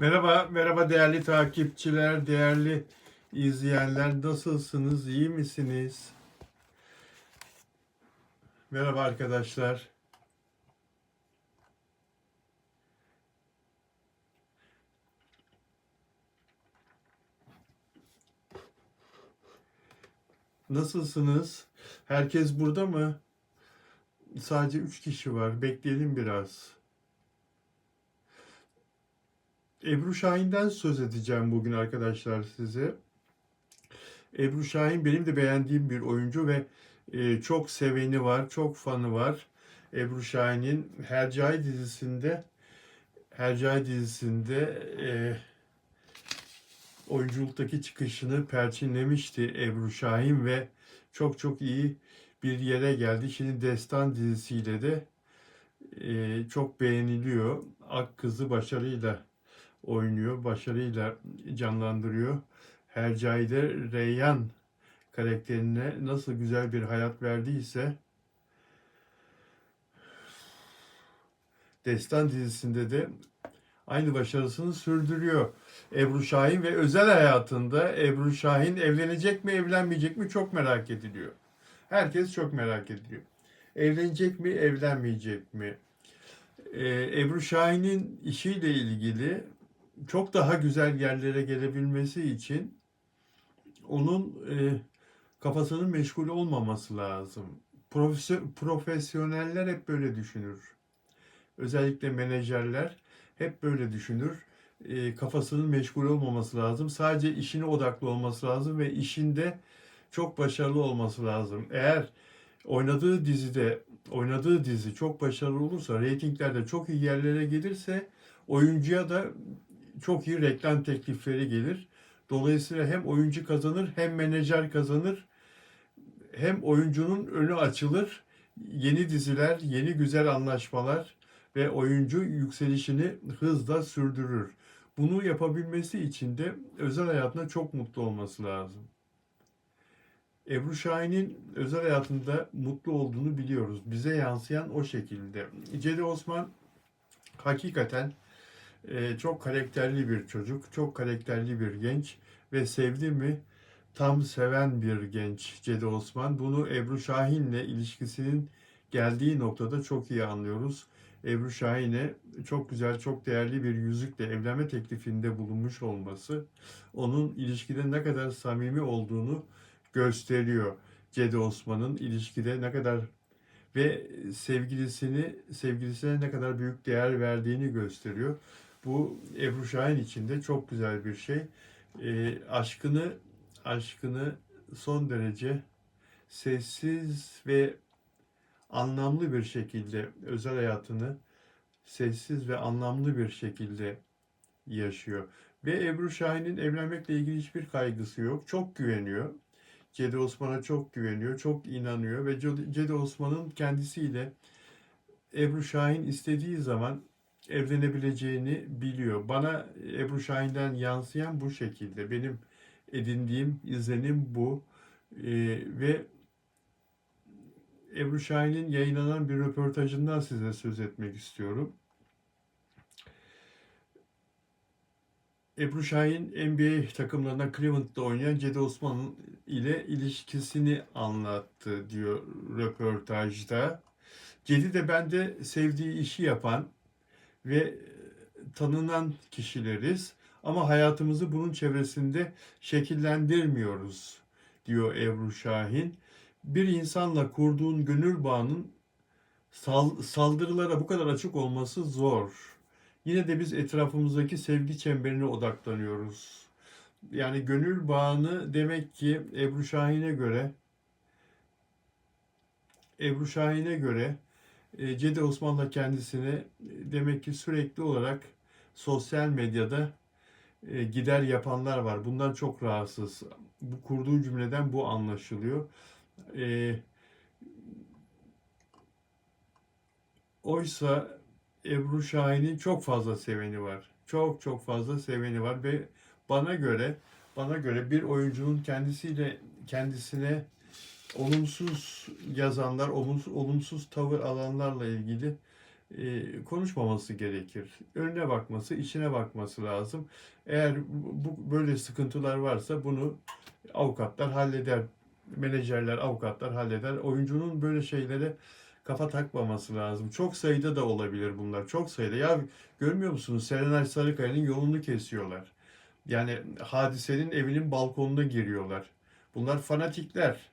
Merhaba, merhaba değerli takipçiler, değerli izleyenler. Nasılsınız, iyi misiniz? Merhaba arkadaşlar. Nasılsınız? Herkes burada mı? Sadece üç kişi var. Bekleyelim biraz. Ebru Şahin'den söz edeceğim bugün arkadaşlar size. Ebru Şahin benim de beğendiğim bir oyuncu ve e, çok seveni var, çok fanı var. Ebru Şahin'in Hercai dizisinde Hercai dizisinde e, oyunculuktaki çıkışını perçinlemişti Ebru Şahin ve çok çok iyi bir yere geldi. Şimdi Destan dizisiyle de e, çok beğeniliyor. Ak Kızı başarıyla oynuyor, başarıyla canlandırıyor. Hercai'de Reyyan karakterine nasıl güzel bir hayat verdiyse Destan dizisinde de aynı başarısını sürdürüyor. Ebru Şahin ve özel hayatında Ebru Şahin evlenecek mi evlenmeyecek mi çok merak ediliyor. Herkes çok merak ediyor. Evlenecek mi evlenmeyecek mi? Ee, Ebru Şahin'in işiyle ilgili çok daha güzel yerlere gelebilmesi için onun e, kafasının meşgul olmaması lazım. Profesyo- profesyoneller hep böyle düşünür. Özellikle menajerler hep böyle düşünür. E, kafasının meşgul olmaması lazım. Sadece işine odaklı olması lazım ve işinde çok başarılı olması lazım. Eğer oynadığı dizide oynadığı dizi çok başarılı olursa, reytinglerde çok iyi yerlere gelirse oyuncuya da çok iyi reklam teklifleri gelir. Dolayısıyla hem oyuncu kazanır hem menajer kazanır. Hem oyuncunun önü açılır. Yeni diziler, yeni güzel anlaşmalar ve oyuncu yükselişini hızla sürdürür. Bunu yapabilmesi için de özel hayatında çok mutlu olması lazım. Ebru Şahin'in özel hayatında mutlu olduğunu biliyoruz. Bize yansıyan o şekilde. Cedi Osman hakikaten e, çok karakterli bir çocuk, çok karakterli bir genç ve sevdi mi tam seven bir genç Cedi Osman. Bunu Ebru Şahin'le ilişkisinin geldiği noktada çok iyi anlıyoruz. Ebru Şahin'e çok güzel, çok değerli bir yüzükle evlenme teklifinde bulunmuş olması onun ilişkide ne kadar samimi olduğunu gösteriyor. Cedi Osman'ın ilişkide ne kadar ve sevgilisini sevgilisine ne kadar büyük değer verdiğini gösteriyor. Bu Ebru Şahin için de çok güzel bir şey. E, aşkını aşkını son derece sessiz ve anlamlı bir şekilde özel hayatını sessiz ve anlamlı bir şekilde yaşıyor. Ve Ebru Şahin'in evlenmekle ilgili hiçbir kaygısı yok. Çok güveniyor. Cedi Osman'a çok güveniyor, çok inanıyor ve Cedi Osman'ın kendisiyle Ebru Şahin istediği zaman evlenebileceğini biliyor. Bana Ebru Şahin'den yansıyan bu şekilde. Benim edindiğim izlenim bu. Ee, ve Ebru Şahin'in yayınlanan bir röportajından size söz etmek istiyorum. Ebru Şahin NBA takımlarından Cleveland'da oynayan Cedi Osman ile ilişkisini anlattı diyor röportajda. Cedi de bende sevdiği işi yapan ve tanınan kişileriz ama hayatımızı bunun çevresinde şekillendirmiyoruz diyor Ebru Şahin. Bir insanla kurduğun gönül bağının saldırılara bu kadar açık olması zor. Yine de biz etrafımızdaki sevgi çemberine odaklanıyoruz. Yani gönül bağını demek ki Ebru Şahin'e göre Ebru Şahin'e göre e, Cedi Osman'la kendisini e, demek ki sürekli olarak sosyal medyada e, gider yapanlar var. Bundan çok rahatsız. Bu kurduğu cümleden bu anlaşılıyor. oysa Ebru Şahin'in çok fazla seveni var. Çok çok fazla seveni var ve bana göre bana göre bir oyuncunun kendisiyle kendisine olumsuz yazanlar, olumsuz, olumsuz tavır alanlarla ilgili e, konuşmaması gerekir. Önüne bakması, içine bakması lazım. Eğer bu böyle sıkıntılar varsa bunu avukatlar halleder. Menajerler, avukatlar halleder. Oyuncunun böyle şeylere kafa takmaması lazım. Çok sayıda da olabilir bunlar. Çok sayıda. Ya görmüyor musunuz? Serenay Sarıkaya'nın yolunu kesiyorlar. Yani hadisenin evinin balkonuna giriyorlar. Bunlar fanatikler.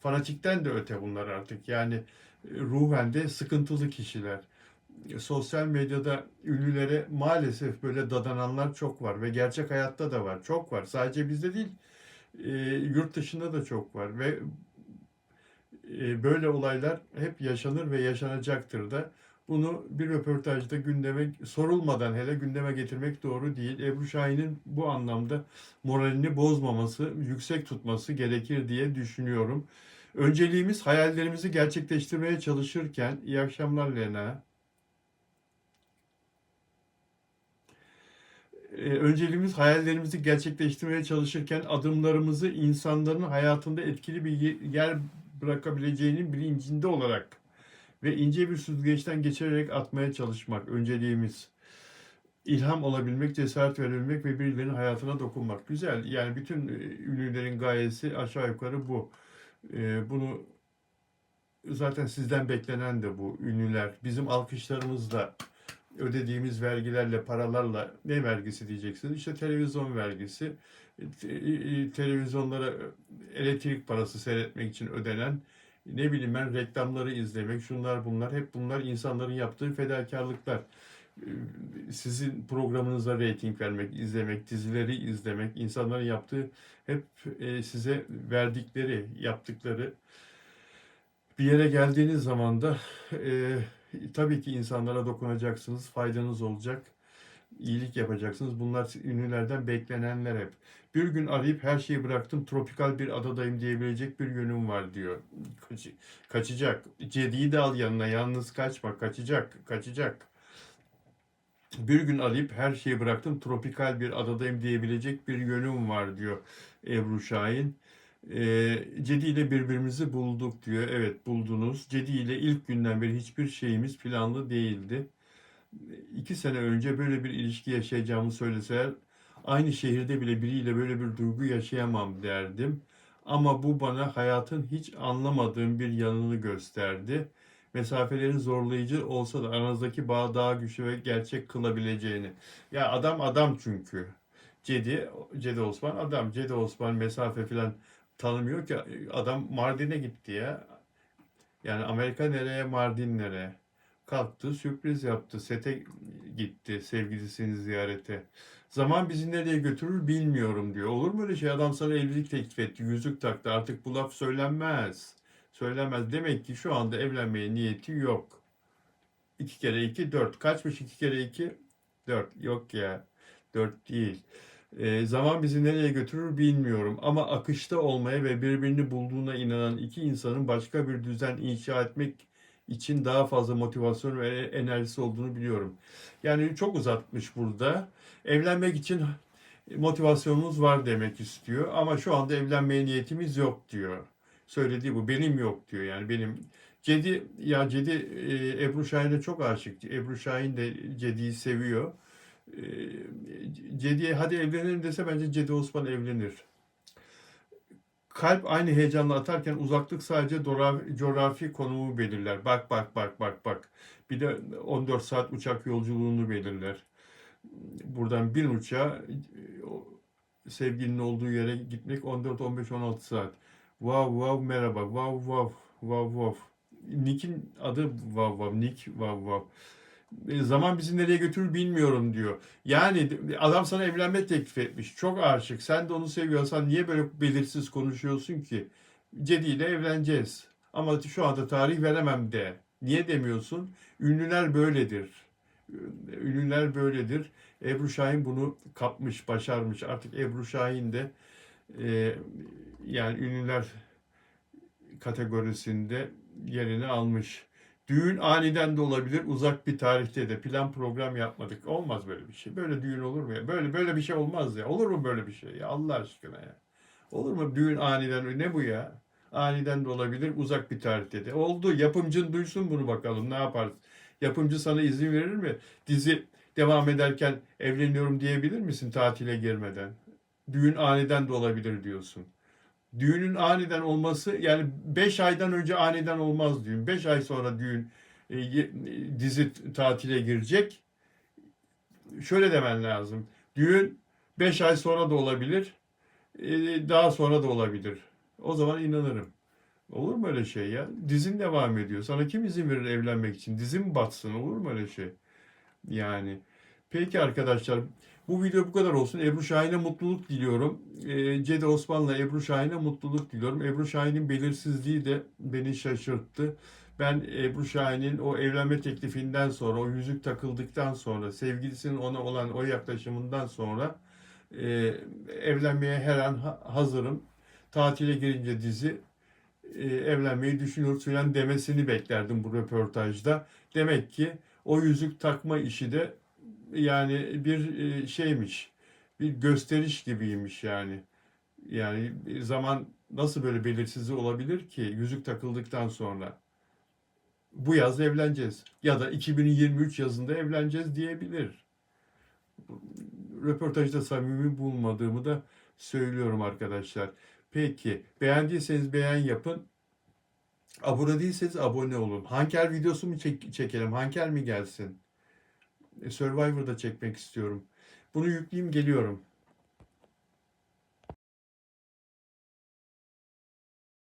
Fanatikten de öte bunlar artık. Yani e, ruhen de sıkıntılı kişiler. E, Sosyal medyada ünlülere maalesef böyle dadananlar çok var ve gerçek hayatta da var. Çok var. Sadece bizde değil, e, yurt dışında da çok var ve böyle olaylar hep yaşanır ve yaşanacaktır da. Bunu bir röportajda gündeme sorulmadan hele gündeme getirmek doğru değil. Ebru Şahin'in bu anlamda moralini bozmaması, yüksek tutması gerekir diye düşünüyorum. Önceliğimiz hayallerimizi gerçekleştirmeye çalışırken, iyi akşamlar Lena. Ee, önceliğimiz hayallerimizi gerçekleştirmeye çalışırken adımlarımızı insanların hayatında etkili bir ye- yer bırakabileceğinin bilincinde olarak ve ince bir süzgeçten geçirerek atmaya çalışmak önceliğimiz. İlham olabilmek, cesaret verebilmek ve birilerinin hayatına dokunmak. Güzel. Yani bütün e, ünlülerin gayesi aşağı yukarı bu. E, Bunu zaten sizden beklenen de bu ünlüler. Bizim alkışlarımızla ödediğimiz vergilerle, paralarla ne vergisi diyeceksiniz? İşte televizyon vergisi, e, televizyonlara elektrik parası seyretmek için ödenen, ne bileyim ben reklamları izlemek, şunlar bunlar, hep bunlar insanların yaptığı fedakarlıklar. Ee, Sizin programınıza reyting vermek, izlemek, dizileri izlemek, insanların yaptığı hep e, size verdikleri, yaptıkları bir yere geldiğiniz zaman da e, tabii ki insanlara dokunacaksınız, faydanız olacak, iyilik yapacaksınız. Bunlar ünlülerden beklenenler hep. Bir gün arayıp her şeyi bıraktım, tropikal bir adadayım diyebilecek bir yönüm var diyor. Kaç, kaçacak. Cedi'yi de al yanına, yalnız kaçma, kaçacak, kaçacak. Bir gün arayıp her şeyi bıraktım, tropikal bir adadayım diyebilecek bir yönüm var diyor Ebru Şahin. Ee, Cedi ile birbirimizi bulduk diyor. Evet buldunuz. Cedi ile ilk günden beri hiçbir şeyimiz planlı değildi. İki sene önce böyle bir ilişki yaşayacağımı söyleseler aynı şehirde bile biriyle böyle bir duygu yaşayamam derdim. Ama bu bana hayatın hiç anlamadığım bir yanını gösterdi. Mesafelerin zorlayıcı olsa da aranızdaki bağı daha güçlü ve gerçek kılabileceğini. Ya adam adam çünkü. Cedi, Cedi Osman adam. Cedi Osman mesafe falan tanımıyor ki. Adam Mardin'e gitti ya. Yani Amerika nereye, Mardin nereye? Kalktı, sürpriz yaptı. Sete gitti sevgilisini ziyarete. Zaman bizi nereye götürür bilmiyorum diyor. Olur mu öyle şey? Adam sana evlilik teklif etti, yüzük taktı. Artık bu laf söylenmez. Söylenmez. Demek ki şu anda evlenmeye niyeti yok. İki kere iki, dört. Kaçmış iki kere iki? Dört. Yok ya. Dört değil. Ee, zaman bizi nereye götürür bilmiyorum. Ama akışta olmaya ve birbirini bulduğuna inanan iki insanın başka bir düzen inşa etmek için daha fazla motivasyon ve enerjisi olduğunu biliyorum. Yani çok uzatmış burada. Evlenmek için motivasyonumuz var demek istiyor. Ama şu anda evlenmeye niyetimiz yok diyor. Söylediği bu. Benim yok diyor. Yani benim Cedi ya Cedi e, Ebru Şahin'e çok aşık. Ebru Şahin de Cedi'yi seviyor. E, Cedi'ye hadi evlenelim dese bence Cedi Osman evlenir. Kalp aynı heyecanla atarken uzaklık sadece coğrafi konumu belirler. Bak bak bak bak bak. Bir de 14 saat uçak yolculuğunu belirler. Buradan bir uçağa sevgilinin olduğu yere gitmek 14, 15, 16 saat. Wow wow merhaba. Wow wow wow wow. Nick'in adı wow wow. Nick wow wow. E, Zaman bizi nereye götürür bilmiyorum diyor. Yani adam sana evlenme teklif etmiş. Çok aşık. Sen de onu seviyorsan niye böyle belirsiz konuşuyorsun ki? Cedi ile evleneceğiz. Ama şu anda tarih veremem de. Niye demiyorsun? Ünlüler böyledir. Ünlüler böyledir. Ebru Şahin bunu kapmış, başarmış. Artık Ebru Şahin de e, yani ünlüler kategorisinde yerini almış. Düğün aniden de olabilir, uzak bir tarihte de plan program yapmadık. Olmaz böyle bir şey. Böyle düğün olur mu ya? Böyle böyle bir şey olmaz ya. Olur mu böyle bir şey ya? Allah aşkına ya. Olur mu düğün aniden? Ne bu ya? Aniden de olabilir, uzak bir tarihte de. Oldu. Yapımcın duysun bunu bakalım. Ne yapar? Yapımcı sana izin verir mi? Dizi devam ederken evleniyorum diyebilir misin tatile girmeden? Düğün aniden de olabilir diyorsun. Düğünün aniden olması yani 5 aydan önce aniden olmaz düğün. 5 ay sonra düğün e, dizi tatile girecek. Şöyle demen lazım. Düğün 5 ay sonra da olabilir. e, Daha sonra da olabilir. O zaman inanırım. Olur mu öyle şey ya? Dizin devam ediyor. Sana kim izin verir evlenmek için? Dizin batsın. Olur mu öyle şey? Yani. Peki arkadaşlar. Bu video bu kadar olsun. Ebru Şahin'e mutluluk diliyorum. Ee, Cede Osman'la Ebru Şahin'e mutluluk diliyorum. Ebru Şahin'in belirsizliği de beni şaşırttı. Ben Ebru Şahin'in o evlenme teklifinden sonra, o yüzük takıldıktan sonra, sevgilisinin ona olan o yaklaşımından sonra e, evlenmeye her an ha- hazırım. Tatile girince dizi e, evlenmeyi düşünüyoruz falan demesini beklerdim bu röportajda. Demek ki o yüzük takma işi de yani bir e, şeymiş, bir gösteriş gibiymiş yani. Yani zaman nasıl böyle belirsizliği olabilir ki yüzük takıldıktan sonra? Bu yaz evleneceğiz ya da 2023 yazında evleneceğiz diyebilir. Röportajda samimi bulmadığımı da söylüyorum arkadaşlar. Peki beğendiyseniz beğen yapın. Abone değilseniz abone olun. Hanker videosu mu çek- çekelim? Hanker mi gelsin? E, Survivor'da çekmek istiyorum. Bunu yükleyeyim geliyorum.